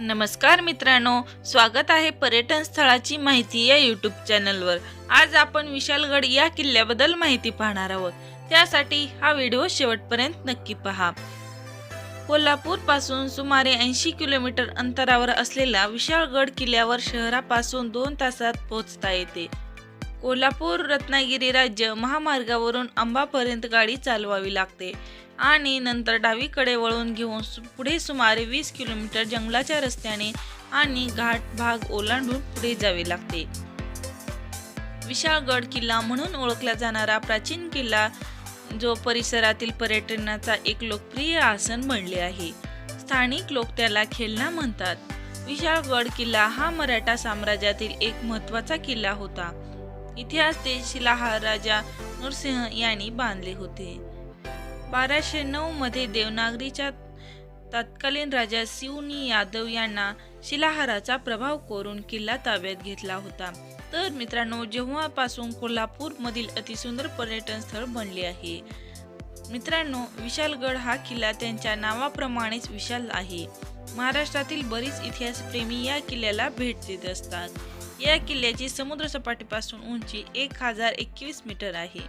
नमस्कार मित्रांनो स्वागत आहे पर्यटन स्थळाची माहिती या यूट्यूब चॅनलवर आज आपण विशालगड या किल्ल्याबद्दल माहिती पाहणार आहोत. त्यासाठी हा व्हिडिओ शेवटपर्यंत नक्की पहा. कोल्हापूरपासून सुमारे ऐंशी किलोमीटर अंतरावर असलेल्या विशाळगड किल्ल्यावर शहरापासून दोन तासात पोहोचता येते. कोल्हापूर रत्नागिरी राज्य महामार्गावरून अंबापर्यंत गाडी चालवावी लागते. आणि नंतर डावीकडे वळून घेऊन सु- पुढे सुमारे वीस किलोमीटर जंगलाच्या रस्त्याने आणि घाट भाग ओलांडून पुढे जावे लागते. विशाळगड किल्ला म्हणून ओळखला जाणारा प्राचीन किल्ला जो परिसरातील पर्यटनाचा एक लोकप्रिय आसन बनले आहे. स्थानिक लोक त्याला खेळणा म्हणतात. विशाळगड किल्ला हा मराठा साम्राज्यातील एक महत्त्वाचा किल्ला होता. इतिहास ते शिलाहार राजा नरसिंह यांनी बांधले होते. बाराशे नऊमध्ये देवनागरीच्या तत्कालीन राजा शिवनी यादव यांना शिलाहाराचा प्रभाव करून किल्ला ताब्यात घेतला होता. तर मित्रांनो जेव्हापासून कोल्हापूर मधील अतिसुंदर पर्यटन स्थळ बनले आहे मित्रांनो विशालगड हा किल्ला त्यांच्या नावाप्रमाणेच विशाल आहे. महाराष्ट्रातील बरीच इतिहासप्रेमी या किल्ल्याला भेट देत असतात. या किल्ल्याची समुद्र सपाटीपासून उंची एक हजार एकवीस मीटर आहे.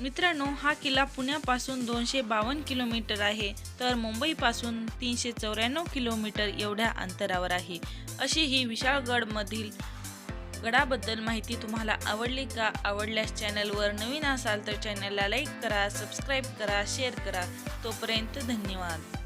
मित्रांनो हा किल्ला पुण्यापासून दोनशे बावन्न किलोमीटर आहे. तर मुंबईपासून तीनशे चौऱ्याण्णव किलोमीटर एवढ्या अंतरावर आहे. अशी ही विशाळगडमधील गडाबद्दल माहिती तुम्हाला आवडली का? आवडल्यास चॅनलवर नवीन असाल तर चॅनलला लाईक करा सबस्क्राईब करा शेअर करा. तोपर्यंत धन्यवाद.